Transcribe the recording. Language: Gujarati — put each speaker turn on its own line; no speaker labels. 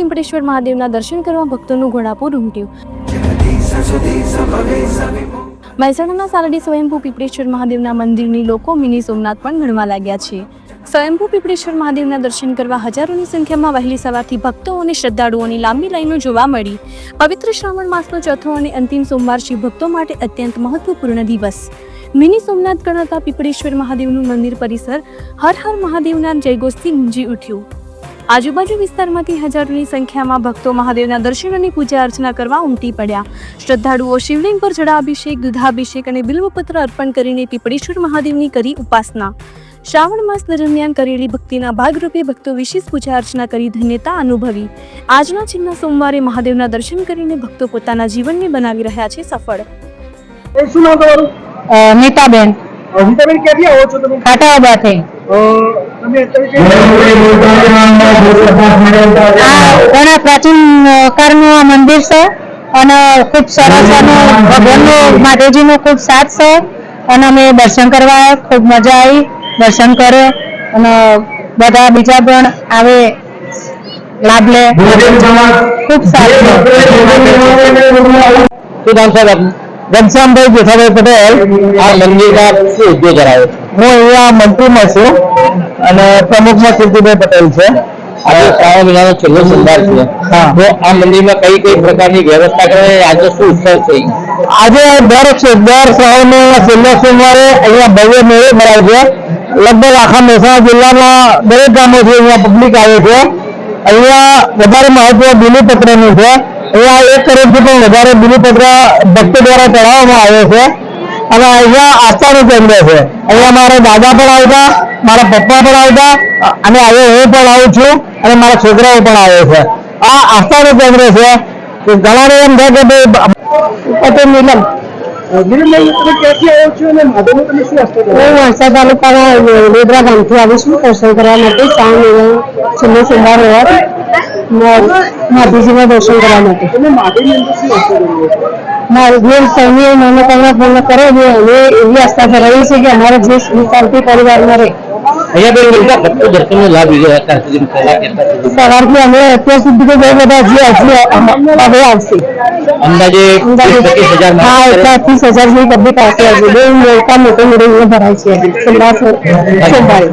પીપળેશ્વર મહાદેવના દર્શન કરવા ભક્તોનું ઘોડાપુર ઉમટ્યું. મહેસાણાના સારડી સ્વયંભૂ પીપળેશ્વર મહાદેવના મંદિરની લોકો મિની સોમનાથ પણ ગણવા લાગ્યા છે. સ્વયંભૂ પીપળેશ્વર મહાદેવના દર્શન કરવા હજારોની સંખ્યામાં વહેલી સવારથી ભક્તો અને શ્રદ્ધાળુઓની લાંબી લાઈનો જોવા મળી. પવિત્ર શ્રાવણ માસનો ચોથો અને અંતિમ સોમવાર શિવ ભક્તો માટે અત્યંત મહત્વપૂર્ણ દિવસ. મિની સોમનાથ ગણાતા પીપળેશ્વર મહાદેવનું મંદિર પરિસર હર હર મહાદેવના જયઘોષથી ગુંજી ઉઠ્યું. આજુબાજુ વિસ્તારમાંથી હજારોની સંખ્યામાં ભક્તો મહાદેવના દર્શન અને પૂજા અર્ચના કરવા ઉમટી પડ્યા. શ્રદ્ધાળુઓ શિવલિંગ પર જળાભિષેક દુધાભિષેક અને બિલ્વપત્ર અર્પણ કરીને પીપળેશ્વર મહાદેવની કરી ઉપાસના. શ્રાવણ માસ દરમિયાન કરેલી ભક્તિના ભાગરૂપે ભક્તો વિશેષ પૂજા અર્ચના કરી ધન્યતા અનુભવી. આજના છેલ્લા સોમવારે મહાદેવના દર્શન કરીને ભક્તો પોતાના જીવનને બનાવી રહ્યા છે સફળ.
અ, નીતાબેન.
ક્યાંથી આવો છો તમે?
આ ઘણા પ્રાચીન કાળનું આ મંદિર છે અને ખૂબ સરસ અને ભગવાનનું માતાજીનું ખૂબ સાથ છે. અને અમે દર્શન કરવા ખૂબ મજા આવી દર્શન કરે અને બધા બીજા પણ આવે લાભ લે. ખૂબ સારું ઘનશ્યામભાઈ જેઠાભાઈ પટેલ.
આ મંદિરના ઉદ્યોગ કરાવે
હું અહીંયા મંત્રીમાં છું. અને પ્રમુખમાં કીર્તિભાઈ પટેલ છે.
આજે શ્રાવણ મહિનાનો છેલ્લો સોમવાર છે. તો આ મંદિરમાં કઈ કઈ પ્રકારની વ્યવસ્થા કરે આજે શું ઉત્સવ છે?
આજે દર દર શ્રાવણના છેલ્લા સોમવારે અહીંયા ભવ્ય મેળો ભરાય છે. લગભગ આખા મહેસાણા જિલ્લામાં દરેક ગામોથી અહીંયા પબ્લિક આવે છે. અહીંયા વધારે મહત્વ બિલીપત્રનું છે. અહીંયા એક કરોડથી પણ વધારે બિલીપત્ર ભક્તો દ્વારા ચડાવવામાં આવે છે. અને અહીંયા આસ્થાનું કેન્દ્ર છે. અહીંયા મારા દાદા પણ આવતા મારા પપ્પા પણ આવતા અને હવે હું પણ આવું છું અને મારા છોકરાઓ પણ આવે છે. આ આસ્થાનું કેન્દ્ર છે કે ઘણાને એમ થાય કે ભાઈ પટેલ નીલમ વાંસદા તાલુકાના વેદરા ગામથી આવું છું દર્શન કરવા માટે શ્રાવણ મહિના છેલ્લો સોમવાર હોવાથી માધીજીના દર્શન કરવા માટે. મારી જે સૌની મનોકામના પૂર્ણ કરે છે અમે એવી આસ્થા ધરાવી છે કે અમારે જે શાંતિ પરિવારમાં રહે સવારથી અમે અત્યાર સુધી તો બહુ બધા હજી હજી આવશે
અંદાજે
હા એટલા ત્રીસ હજાર જેવી પબ્લિક આવશે હજી બહુ મોટા મોટો મેળો ભરાય છે સોમવારે